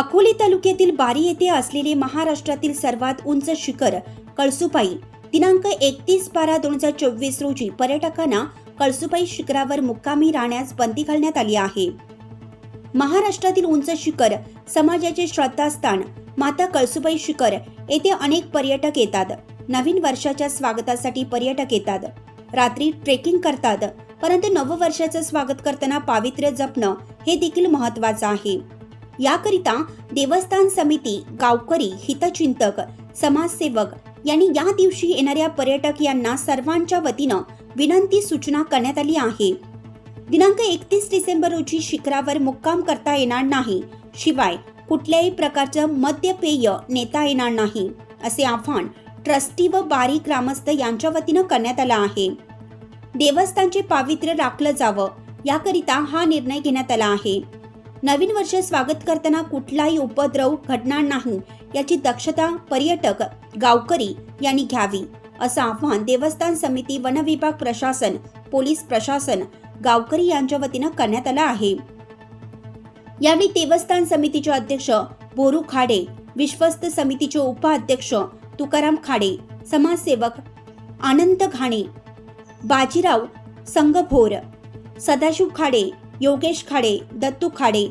अकोले तालुक्यातील बारी येथे असलेले महाराष्ट्रातील सर्वात उंच शिखर कळसुपाई. दिनांक एकतीस बारा दोन हजार चोवीस रोजी पर्यटकांना कळसुपाई शिखरावर मुक्कामी राहण्यास बंदी घालण्यात आली आहे. महाराष्ट्रातील उंच शिखर समाजाचे श्रद्धास्थान माता कळसुबाई शिखर येथे अनेक पर्यटक येतात. नवीन वर्षाच्या स्वागतासाठी पर्यटक येतात. रात्री ट्रेकिंग करतात परंतु नववर्षाचं स्वागत करताना पावित्र्य जपणं हे देखील महत्वाचं आहे. याकरिता देवस्थान समिती गावकरी हितचिंतक समाजसेवक यांनी या दिवशी येणाऱ्या पर्यटक यांना सर्वांच्या वतीनं विनंती सूचना करण्यात आली आहे. दिनांक एकतीस डिसेंबर रोजी शिखरावर मुक्काम करता येणार नाही. शिवाय कुठल्याही प्रकारचं मद्यपेय नेता येणार नाही असे आव्हान ट्रस्टी व बारी ग्रामस्थ यांच्या वतीनं करण्यात आलं आहे. देवस्थानचे पावित्र्य राखलं जावं याकरिता हा निर्णय घेण्यात आला आहे. नवीन वर्ष स्वागत करताना कुठलाही उपद्रव घडणार नाही याची दक्षता पर्यटक गावकरी यांनी घ्यावी असं आवाहन देवस्थान समिती वनविभाग प्रशासन पोलीस प्रशासन गावकरी यांच्या वतीनं करण्यात आलं आहे. यावेळी देवस्थान समितीचे अध्यक्ष बोरू खाडे विश्वस्त समितीचे उपाध्यक्ष तुकाराम खाडे समाजसेवक आनंद घाणे बाजीराव संगभोर सदाशिव खाडे योगेश खाडे दत्तू खाडे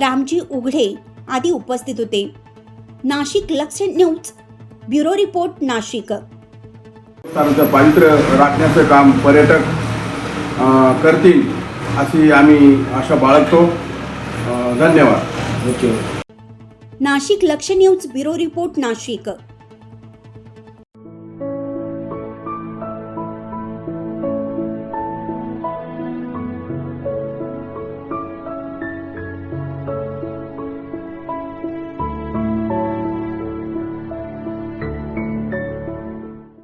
रामजी उघडे आदी उपस्थित होते. नाशिक लक्ष न्यूज ब्युरो रिपोर्ट नाशिक. पावित्र्य राखण्याचं काम पर्यटक करतील अशी आम्ही आशा बाळगतो. धन्यवाद. नाशिक लक्ष न्यूज ब्युरो रिपोर्ट नाशिक.